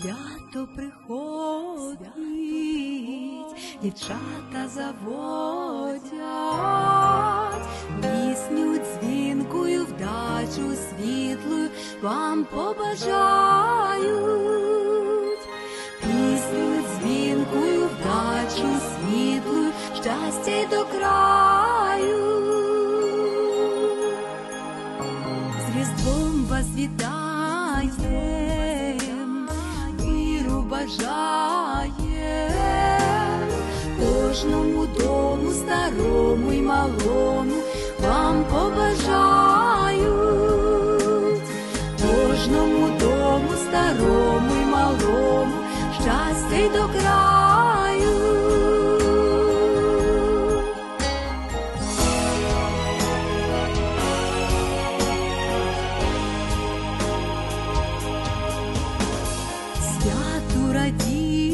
Свято приходить, дівчата заводять, пісню дзвінкою, вдачу світлою вам побажають, пісню дзвінкою, вдачу світлою, щастя й до краю. З Різдвом вас вітаєм, миру кожному дому, старому й малому вам побажають, кожному дому, старому й малому, щастя й до краю. por aquí.